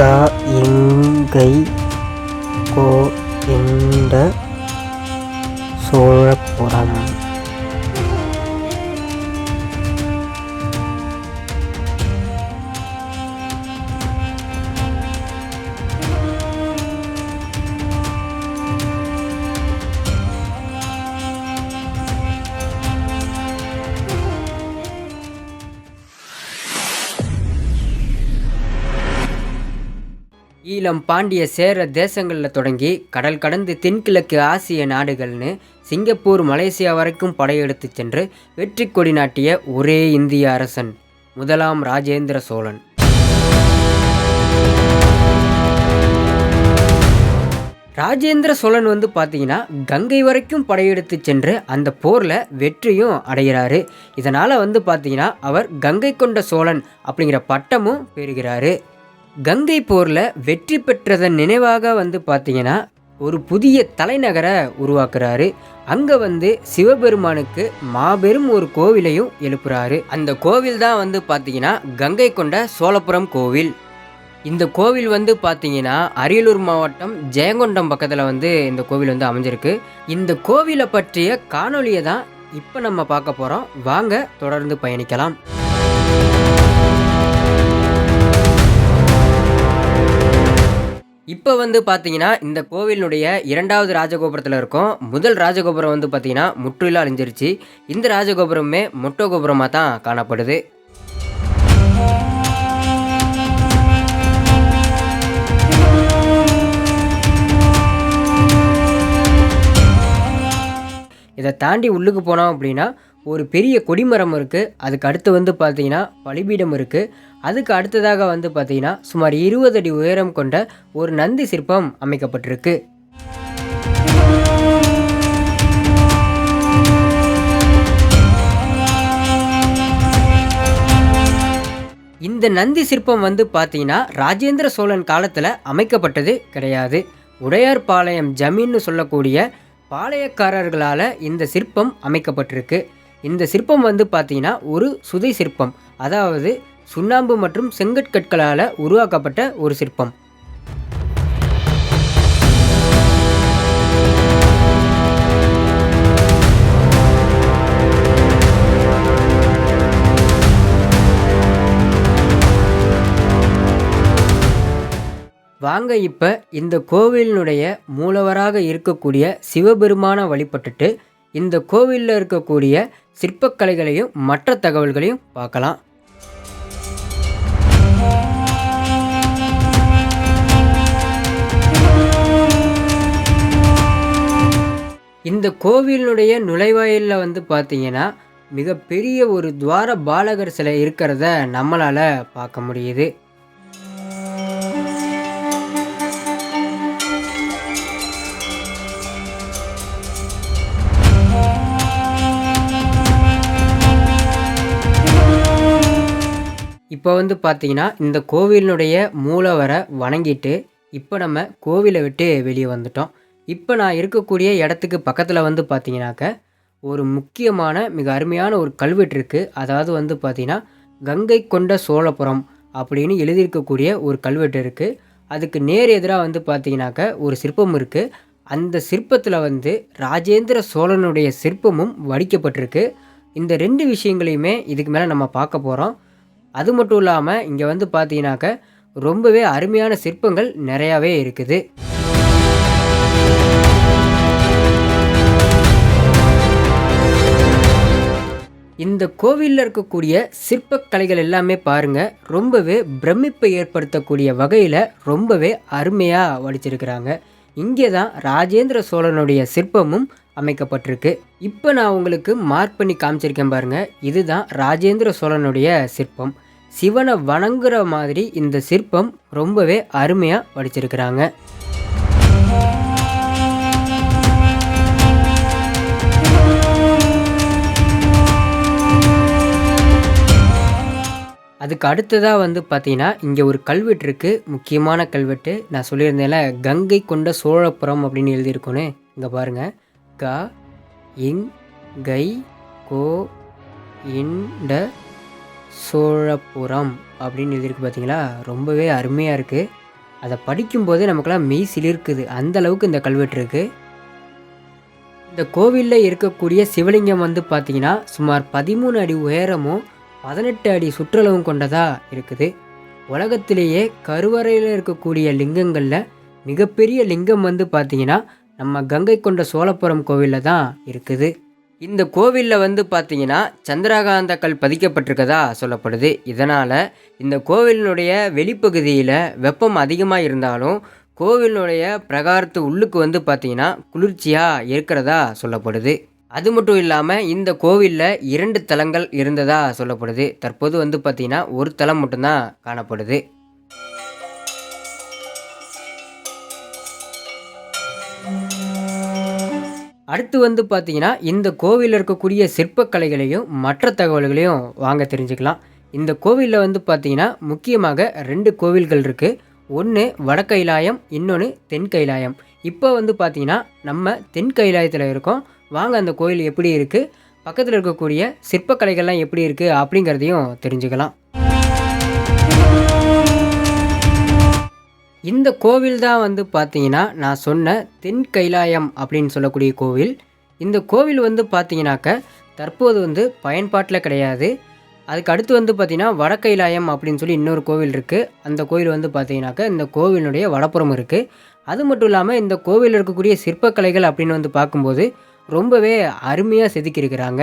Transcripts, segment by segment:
க இங்கை கோ இந்த சோழப்புரம் ஈழம் பாண்டிய சேர தேசங்களில் தொடங்கி கடல் கடந்து தென்கிழக்கு ஆசிய நாடுகள்னு சிங்கப்பூர் மலேசியா வரைக்கும் படையெடுத்து சென்று வெற்றி கொடி நாட்டிய ஒரே இந்திய அரசன் முதலாம் ராஜேந்திர சோழன். ராஜேந்திர சோழன் வந்து பார்த்தீங்கன்னா கங்கை வரைக்கும் படையெடுத்து சென்று அந்த போரில் வெற்றியும் அடைகிறாரு. இதனால் வந்து பார்த்தீங்கன்னா அவர் கங்கை கொண்ட சோழன் அப்படிங்கிற பட்டமும் பெறுகிறாரு. கங்கை போரில் வெற்றி பெற்றதன் நினைவாக வந்து பார்த்தீங்கன்னா ஒரு புதிய தலைநகரை உருவாக்குறாரு. அங்கே வந்து சிவபெருமானுக்கு மாபெரும் ஒரு கோவிலையும் எழுப்புறாரு. அந்த கோவில் தான் வந்து பார்த்தீங்கன்னா கங்கை கொண்ட சோழபுரம் கோவில். இந்த கோவில் வந்து பார்த்தீங்கன்னா அரியலூர் மாவட்டம் ஜெயங்கொண்டம் பக்கத்தில் வந்து இந்த கோவில் வந்து அமைஞ்சிருக்கு. இந்த கோவிலை பற்றிய காணொலியை தான் இப்போ நம்ம பார்க்க போகிறோம் வாங்க தொடர்ந்து பயணிக்கலாம். இப்போ வந்து பார்த்தீங்கன்னா இந்த கோவிலினுடைய இரண்டாவது ராஜகோபுரத்தில் இருக்கும். முதல் ராஜகோபுரம் வந்து பார்த்தீங்கன்னா முற்றிலும் அழிஞ்சிருச்சு. இந்த ராஜகோபுரமே மொட்டை கோபுரமாக தான் காணப்படுது. இதை தாண்டி உள்ளுக்கு போனோம் அப்படின்னா ஒரு பெரிய கொடிமரம் இருக்குது அதுக்கு அடுத்து வந்து பார்த்தீங்கன்னா பலிபீடம் இருக்குது அதுக்கு அடுத்ததாக வந்து பார்த்தீங்கன்னா சுமார் இருபது அடி உயரம் கொண்ட ஒரு நந்தி சிற்பம் அமைக்கப்பட்டிருக்கு. இந்த நந்தி சிற்பம் வந்து பார்த்தீங்கன்னா ராஜேந்திர சோழன் காலத்தில் அமைக்கப்பட்டது கிடையாது. உடையார்பாளையம் ஜமீன்னு சொல்லக்கூடிய பாளையக்காரர்களால் இந்த சிற்பம் அமைக்கப்பட்டிருக்கு. இந்த சிற்பம் வந்து பார்த்தீங்கன்னா ஒரு சுதை சிற்பம். அதாவது சுண்ணாம்பு மற்றும் செங்கற்கற்களால் உருவாக்கப்பட்ட ஒரு சிற்பம். வாங்க இப்போ இந்த கோவிலினுடைய மூலவராக இருக்கக்கூடிய சிவபெருமானை வழிபட்டுட்டு இந்த கோவிலில் இருக்கக்கூடிய சிற்பக்கலைகளையும் மற்ற தகவல்களையும் பார்க்கலாம். இந்த கோவிலினுடைய நுழைவாயிலில் வந்து பார்த்தீங்கன்னா மிகப்பெரிய ஒரு துவார பாலகர் சிலை இருக்கிறத நம்மளால் பார்க்க முடியுது. இப்போ வந்து பார்த்தீங்கன்னா இந்த கோவிலினுடைய மூலவரை வணங்கிட்டு இப்போ நம்ம கோவிலை விட்டு வெளியே வந்துட்டோம். இப்போ நான் இருக்கக்கூடிய இடத்துக்கு பக்கத்தில் வந்து பார்த்தீங்கன்னாக்க ஒரு முக்கியமான மிக அருமையான ஒரு கல்வெட்டு இருக்குது அதாவது வந்து பார்த்தீங்கன்னா கங்கை கொண்ட சோழபுரம் அப்படின்னு எழுதியிருக்கக்கூடிய ஒரு கல்வெட்டு இருக்குது அதுக்கு நேர் எதிராக வந்து பார்த்தீங்கன்னாக்க ஒரு சிற்பம் இருக்குது அந்த சிற்பத்தில் வந்து ராஜேந்திர சோழனுடைய சிற்பமும் வடிக்கப்பட்டிருக்கு. இந்த ரெண்டு விஷயங்களையுமே இதுக்கு மேலே நம்ம பார்க்க போகிறோம் அது மட்டும் இல்லாமல் இங்கே வந்து பார்த்தீங்கன்னாக்க ரொம்பவே அருமையான சிற்பங்கள் நிறையாவே இருக்குது. இந்த கோவிலில் இருக்கக்கூடிய சிற்பக்கலைகள் எல்லாமே பாருங்கள் ரொம்பவே பிரமிப்பை ஏற்படுத்தக்கூடிய வகையில் ரொம்பவே அருமையாக வடிச்சிருக்கிறாங்க. இங்கே தான் ராஜேந்திர சோழனுடைய சிற்பமும் அமைக்கப்பட்டிருக்கு. இப்போ நான் உங்களுக்கு மார்க் பண்ணி காமிச்சிருக்கேன் பாருங்கள் இதுதான் ராஜேந்திர சோழனுடைய சிற்பம். சிவனை வணங்குற மாதிரி இந்த சிற்பம் ரொம்பவே அருமையாக வடிச்சிருக்கிறாங்க. அதுக்கு அடுத்ததாக வந்து பார்த்தீங்கன்னா இங்கே ஒரு கல்வெட்டு இருக்குது முக்கியமான கல்வெட்டு. நான் சொல்லியிருந்தேன்ல கங்கை கொண்ட சோழபுரம் அப்படின்னு எழுதியிருக்கோன்னு. இங்கே பாருங்கள் க இங் கை கோ இந்த சோழபுரம் அப்படின்னு எழுதியிருக்கு பார்த்தீங்களா ரொம்பவே அருமையாக இருக்குது அதை படிக்கும்போதே நமக்கெல்லாம் மெய் சிலிர்க்குது. அந்த அளவுக்கு இந்த கல்வெட்டு இருக்குது இந்த கோவிலில் இருக்கக்கூடிய சிவலிங்கம் வந்து பார்த்தீங்கன்னா சுமார் பதிமூணு அடி உயரமும் பதினெட்டு அடி சுற்றளவும் கொண்டதாக இருக்குது. உலகத்திலேயே கருவறையில் இருக்கக்கூடிய லிங்கங்களில் மிகப்பெரிய லிங்கம் வந்து பார்த்தீங்கன்னா நம்ம கங்கை கொண்ட சோழபுரம் கோவிலில் தான் இருக்குது. இந்த கோவிலில் வந்து பார்த்தீங்கன்னா சந்திரகாந்த கல் பதிக்கப்பட்டிருக்கதா சொல்லப்படுது. இதனால் இந்த கோவிலினுடைய வெளிப்பகுதியில் வெப்பம் அதிகமாக இருந்தாலும் கோவிலினுடைய பிரகாரத்து உள்ளுக்கு வந்து பார்த்தீங்கன்னா குளிர்ச்சியாக இருக்கிறதா சொல்லப்படுது. அது மட்டும் இல்லாமல் இந்த கோவிலில் இரண்டு தலங்கள் இருந்ததா சொல்லப்படுது. தற்போது வந்து பார்த்திங்கன்னா ஒரு தலம் மட்டும்தான் காணப்படுது. அடுத்து வந்து பார்த்தீங்கன்னா இந்த கோவிலில் இருக்கக்கூடிய சிற்பக்கலைகளையும் மற்ற தகவல்களையும் வாங்க தெரிஞ்சுக்கலாம். இந்த கோவிலில் வந்து பார்த்தீங்கன்னா முக்கியமாக ரெண்டு கோவில்கள் இருக்குது ஒன்று வட கைலாயம் இன்னொன்று தென் கைலாயம். இப்போ வந்து பார்த்தீங்கன்னா நம்ம தென் கைலாயத்தில் இருக்கோம். வாங்க அந்த கோயில் எப்படி இருக்குது பக்கத்தில் இருக்கக்கூடிய சிற்பக்கலைகள்லாம் எப்படி இருக்குது அப்படிங்கிறதையும் தெரிஞ்சுக்கலாம். இந்த கோவில் தான் வந்து பார்த்தீங்கன்னா நான் சொன்ன தென் கைலாயம் அப்படின்னு சொல்லக்கூடிய கோவில். இந்த கோவில் வந்து பார்த்தீங்கன்னாக்க தற்போது வந்து பயன்பாட்டில் கிடையாது. அதுக்கு அடுத்து வந்து பார்த்திங்கன்னா வட கைலாயம் அப்படின்னு சொல்லி இன்னொரு கோவில் இருக்குது அந்த கோவில் வந்து பார்த்தீங்கன்னாக்க இந்த கோவிலினுடைய வடப்புறம் இருக்குது அது மட்டும் இல்லாமல் இந்த கோவிலில் இருக்கக்கூடிய சிற்பக்கலைகள் அப்படின்னு வந்து பார்க்கும்போது ரொம்பவே அருமையாக செதுக்கியிருக்கிறாங்க.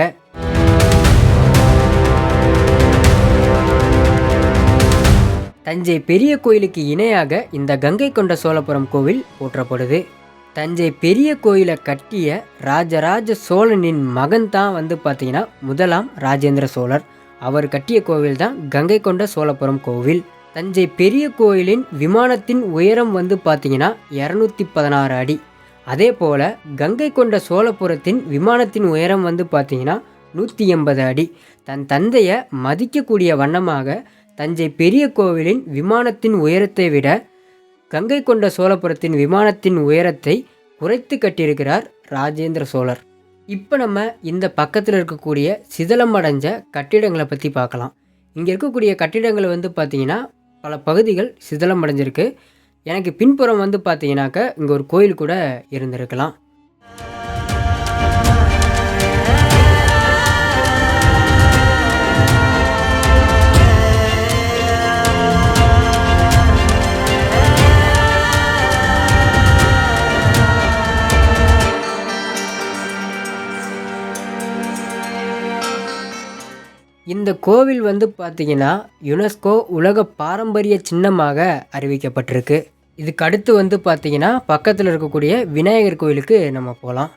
தஞ்சை பெரிய கோயிலுக்கு இணையாக இந்த கங்கை கொண்ட சோழபுரம் கோவில் போற்றப்படுது. தஞ்சை பெரிய கோயிலை கட்டிய ராஜராஜ சோழனின் மகன் தான் வந்து பார்த்தீங்கன்னா முதலாம் ராஜேந்திர சோழர். அவர் கட்டிய கோவில் தான் கங்கை கொண்ட சோழபுரம் கோவில். தஞ்சை பெரிய கோயிலின் விமானத்தின் உயரம் வந்து பார்த்தீங்கன்னா இரநூத்தி பதினாறு அடி. அதே போல் கங்கை கொண்ட சோழபுரத்தின் விமானத்தின் உயரம் வந்து பார்த்தீங்கன்னா நூற்றி எண்பது அடி. தன் தந்தையை மதிக்கக்கூடிய வண்ணமாக தஞ்சை பெரிய கோவிலின் விமானத்தின் உயரத்தை விட கங்கை கொண்ட சோழபுரத்தின் விமானத்தின் உயரத்தை குறைத்து கட்டியிருக்கிறார் ராஜேந்திர சோழர். இப்போ நம்ம இந்த பக்கத்தில் இருக்கக்கூடிய சிதலம் அடைஞ்ச கட்டிடங்களை பற்றி பார்க்கலாம். இங்கே இருக்கக்கூடிய கட்டிடங்கள் வந்து பார்த்திங்கன்னா பல பகுதிகள் சிதலம் அடைஞ்சிருக்கு எனக்கு பின்புறம் வந்து பார்த்தீங்கன்னாக்க இங்கே ஒரு கோயில் கூட இருந்திருக்கலாம். இந்த கோவில் வந்து பார்த்தீங்கன்னா யுனெஸ்கோ உலக பாரம்பரிய சின்னமாக அறிவிக்கப்பட்டிருக்கு. இதுக்கு அடுத்து வந்து பார்த்தீங்கன்னா பக்கத்தில் இருக்கக்கூடிய விநாயகர் கோயிலுக்கு நம்ம போகலாம்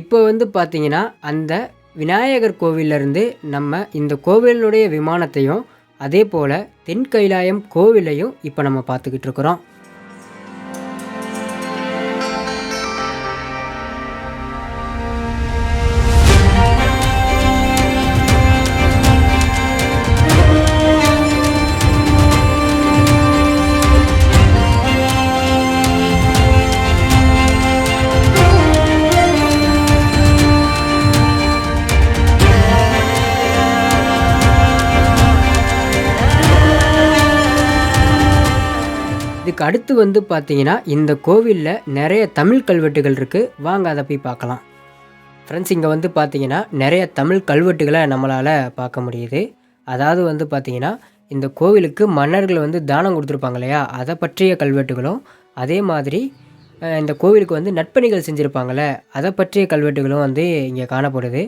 இப்போ வந்து பார்த்தீங்கன்னா அந்த விநாயகர் கோவிலிருந்து நம்ம இந்த கோவிலுடைய விமானத்தையும் அதே போல் தென் கைலாயம் கோவிலையும் இப்போ நம்ம பார்த்துக்கிட்டு இருக்கிறோம். இதுக்கு அடுத்து வந்து பார்த்தீங்கன்னா இந்த கோவிலில் நிறைய தமிழ் கல்வெட்டுகள் இருக்குது வாங்க அதை போய் பார்க்கலாம். ஃப்ரெண்ட்ஸ் இங்கே வந்து பார்த்தீங்கன்னா நிறைய தமிழ் கல்வெட்டுகளை நம்மளால் பார்க்க முடியுது. அதாவது வந்து பார்த்தீங்கன்னா இந்த கோவிலுக்கு மன்னர்கள் வந்து தானம் கொடுத்துருப்பாங்க இல்லையா? அதை பற்றிய கல்வெட்டுகளும் அதே மாதிரி இந்த கோவிலுக்கு வந்து நட்பணிகள் செஞ்சுருப்பாங்கள்ல அதை பற்றிய கல்வெட்டுகளும் வந்து இங்கே காணப்படுது.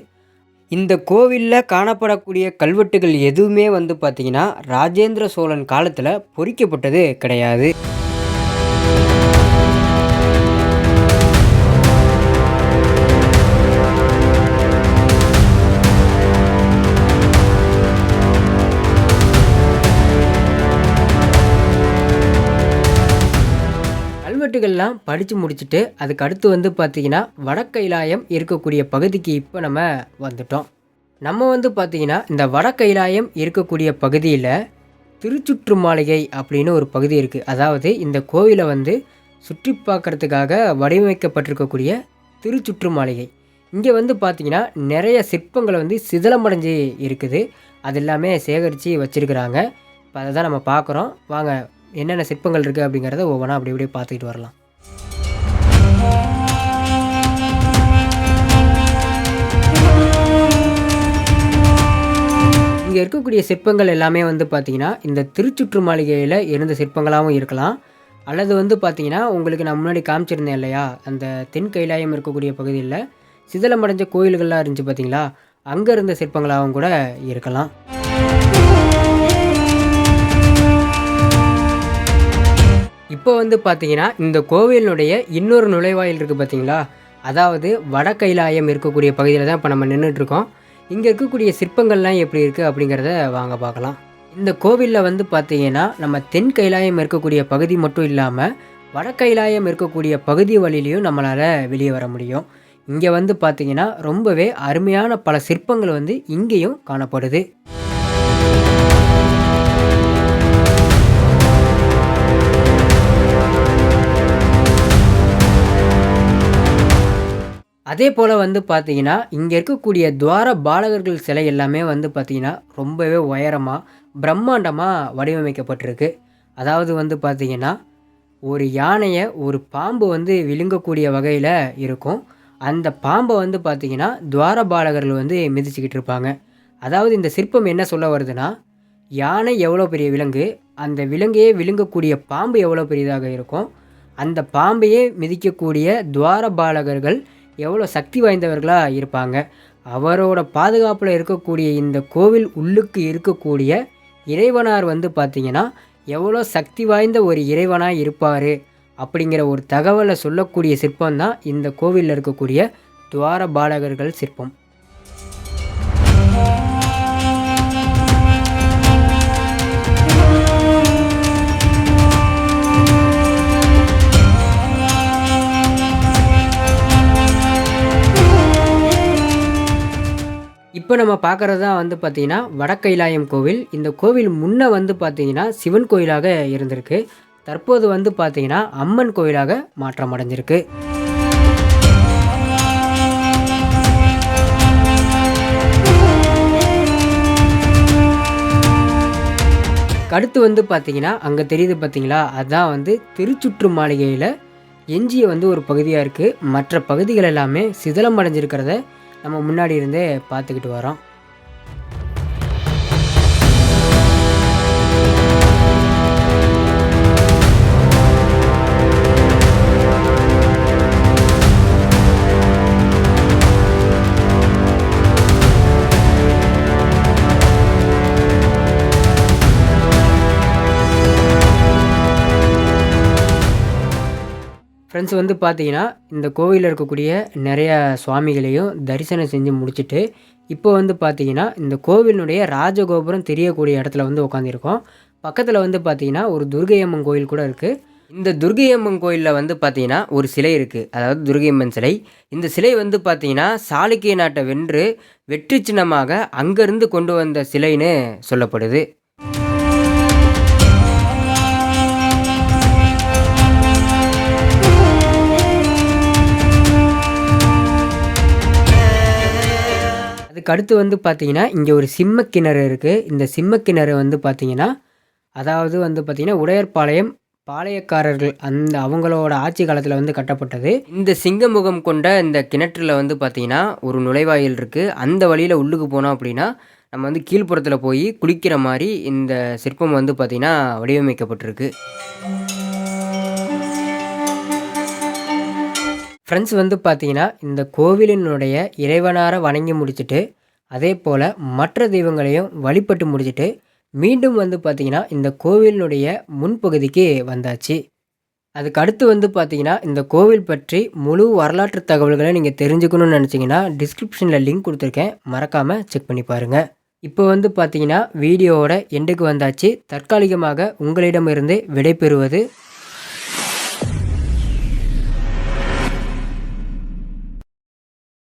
இந்த கோவிலில் காணப்படக்கூடிய கல்வெட்டுகள் எதுவுமே வந்து பார்த்திங்கன்னா ராஜேந்திர சோழன் காலத்தில் பொறிக்கப்பட்டது கிடையாது. கல்வெட்டுகள்லாம் படித்து முடிச்சுட்டு அதுக்கு அடுத்து வந்து பார்த்திங்கன்னா வடக்கைலாயம் இருக்கக்கூடிய பகுதிக்கு இப்போ நம்ம வந்துட்டோம். நம்ம வந்து பார்த்திங்கன்னா இந்த வடக்கைலாயம் இருக்கக்கூடிய பகுதியில் திருச்சுற்று மாளிகை அப்படின்னு ஒரு பகுதி இருக்குது அதாவது இந்த கோவிலை வந்து சுற்றி பார்க்கறதுக்காக வடிவமைக்கப்பட்டிருக்கக்கூடிய திருச்சுற்று மாளிகை. இங்கே வந்து பார்த்தீங்கன்னா நிறைய சிற்பங்களை வந்து சிதிலமடைஞ்சு இருக்குது. அது எல்லாமே சேகரித்து வச்சுருக்குறாங்க. இப்போ அதை தான் நம்ம பார்க்குறோம் வாங்க என்னென்ன சிற்பங்கள் இருக்குது அப்படிங்கிறத ஒவ்வொன்றா அப்படி அப்படியே பார்த்துக்கிட்டு வரலாம். இங்கே இருக்கக்கூடிய சிற்பங்கள் எல்லாமே வந்து பார்த்திங்கன்னா இந்த திருச்சுற்று மாளிகையில் இருந்த சிற்பங்களாகவும் இருக்கலாம். அல்லது வந்து பார்த்திங்கன்னா உங்களுக்கு நான் முன்னாடி காமிச்சிருந்தேன் இல்லையா? அந்த தென் கைலாயம் இருக்கக்கூடிய பகுதியில் சிதிலமடைஞ்ச கோயில்கள்லாம் இருந்துச்சு பார்த்தீங்களா அங்கே இருந்த சிற்பங்களாகவும் கூட இருக்கலாம். இப்போ வந்து பார்த்தீங்கன்னா இந்த கோவிலினுடைய இன்னொரு நுழைவாயில் இருக்குது பார்த்தீங்களா அதாவது வட கைலாயம் இருக்கக்கூடிய பகுதியில் தான் இப்போ நம்ம நின்றுட்டுருக்கோம் இங்கே இருக்கக்கூடிய சிற்பங்கள்லாம் எப்படி இருக்குது அப்படிங்கிறத வாங்க பார்க்கலாம். இந்த கோவிலில் வந்து பார்த்தீங்கன்னா நம்ம தென் கைலாயம் இருக்கக்கூடிய பகுதி மட்டும் இல்லாமல் வட கைலாயம் இருக்கக்கூடிய பகுதி வழியிலையும் நம்மளால் வெளியே வர முடியும். இங்கே வந்து பார்த்தீங்கன்னா ரொம்பவே அருமையான பல சிற்பங்கள் வந்து இங்கேயும் காணப்படுது. அதே போல் வந்து பார்த்தீங்கன்னா இங்கே இருக்கக்கூடிய துவார பாலகர்கள் சிலை எல்லாமே வந்து பார்த்திங்கன்னா ரொம்பவே உயரமாக பிரம்மாண்டமாக வடிவமைக்கப்பட்டிருக்கு. அதாவது வந்து பார்த்திங்கன்னா ஒரு யானையை ஒரு பாம்பு வந்து விழுங்கக்கூடிய வகையில் இருக்கும். அந்த பாம்பை வந்து பார்த்திங்கன்னா துவாரபாலகர்கள் வந்து மிதிச்சுக்கிட்டு இருப்பாங்க. அதாவது இந்த சிற்பம் என்ன சொல்ல வருதுன்னா யானை எவ்வளோ பெரிய விலங்கு அந்த விலங்கையே விழுங்கக்கூடிய பாம்பு எவ்வளோ பெரியதாக இருக்கும் அந்த பாம்பையே மிதிக்கக்கூடிய துவார பாலகர்கள் எவ்வளோ சக்தி வாய்ந்தவர்களாக இருப்பாங்க? அவரோட பாதுகாப்பில் இருக்கக்கூடிய இந்த கோவில் உள்ளுக்கு இருக்கக்கூடிய இறைவனார் வந்து பார்த்திங்கன்னா எவ்வளோ சக்தி வாய்ந்த ஒரு இறைவனாக இருப்பார் அப்படிங்கிற ஒரு தகவலை சொல்லக்கூடிய சிற்பம் தான் இந்த கோவிலில் இருக்கக்கூடிய துவார பாலகர்கள் சிற்பம். இப்போ நம்ம பார்க்குறது தான் வந்து பார்த்திங்கன்னா வடக்கைலாயம் கோவில். இந்த கோவில் முன்னே வந்து பார்த்திங்கன்னா சிவன் கோயிலாக இருந்திருக்கு. தற்போது வந்து பார்த்திங்கன்னா அம்மன் கோயிலாக மாற்றம் அடைஞ்சிருக்கு. அடுத்து வந்து பார்த்திங்கன்னா அங்கே தெரியுது பார்த்தீங்களா அதுதான் வந்து திருச்சுற்று மாளிகையில் எஞ்சிய வந்து ஒரு பகுதியாக இருக்குது மற்ற பகுதிகள் எல்லாமே சிதலம் அடைஞ்சிருக்கிறத நம்ம முன்னாடி இருந்தே பார்த்துக்கிட்டு வரோம். ஃப்ரெண்ட்ஸ் வந்து பார்த்தீங்கன்னா இந்த கோவிலில் இருக்கக்கூடிய நிறையா சுவாமிகளையும் தரிசனம் செஞ்சு முடிச்சுட்டு இப்போ வந்து பார்த்தீங்கன்னா இந்த கோவிலினுடைய ராஜகோபுரம் தெரியக்கூடிய இடத்துல வந்து உட்காந்துருக்கோம் பக்கத்தில் வந்து பார்த்தீங்கன்னா ஒரு துர்கையம்மன் கோயில் கூட இருக்குது இந்த துர்கையம்மன் கோயிலில் வந்து பார்த்தீங்கன்னா ஒரு சிலை இருக்குது அதாவது துர்கையம்மன் சிலை. இந்த சிலை வந்து பார்த்தீங்கன்னா சாளுக்கிய நாட்டை வென்று வெற்றி சின்னமாக அங்கேருந்து கொண்டு வந்த சிலைன்னு சொல்லப்படுது. அதுக்கு அடுத்து வந்து பார்த்திங்கன்னா இங்கே ஒரு சிம்ம கிணறு இருக்குது இந்த சிம்ம கிணறு வந்து பார்த்தீங்கன்னா அதாவது வந்து பார்த்திங்கன்னா உடையர்பாளையம் பாளையக்காரர்கள் அந்த அவங்களோட ஆட்சி காலத்தில் வந்து கட்டப்பட்டது. இந்த சிங்கமுகம் கொண்ட இந்த கிணற்றில் வந்து பார்த்திங்கன்னா ஒரு நுழைவாயில் இருக்குது அந்த வழியில் உள்ளுக்கு போனோம் அப்படின்னா நம்ம வந்து கீழ்ப்புறத்தில் போய் குளிக்கிற மாதிரி இந்த சிற்பம் வந்து பார்த்திங்கன்னா வடிவமைக்கப்பட்டிருக்கு. ஃப்ரெண்ட்ஸ் வந்து பார்த்தீங்கன்னா இந்த கோவிலினுடைய இறைவனார வணங்கி முடிச்சுட்டு அதே போல் மற்ற தெய்வங்களையும் வழிபட்டு முடிச்சுட்டு மீண்டும் வந்து பார்த்திங்கன்னா இந்த கோவிலினுடைய முன்பகுதிக்கு வந்தாச்சு. அதுக்கு அடுத்து வந்து பார்த்தீங்கன்னா இந்த கோவில் பற்றி முழு வரலாற்று தகவல்களை நீங்கள் தெரிஞ்சுக்கணும்னு நினச்சிங்கன்னா டிஸ்கிரிப்ஷனில் லிங்க் கொடுத்துருக்கேன். மறக்காமல் செக் பண்ணி பாருங்கள் இப்போ வந்து பார்த்தீங்கன்னா வீடியோவோட எண்டுக்கு வந்தாச்சு. தற்காலிகமாக உங்களிடமிருந்து விடைபெறுவது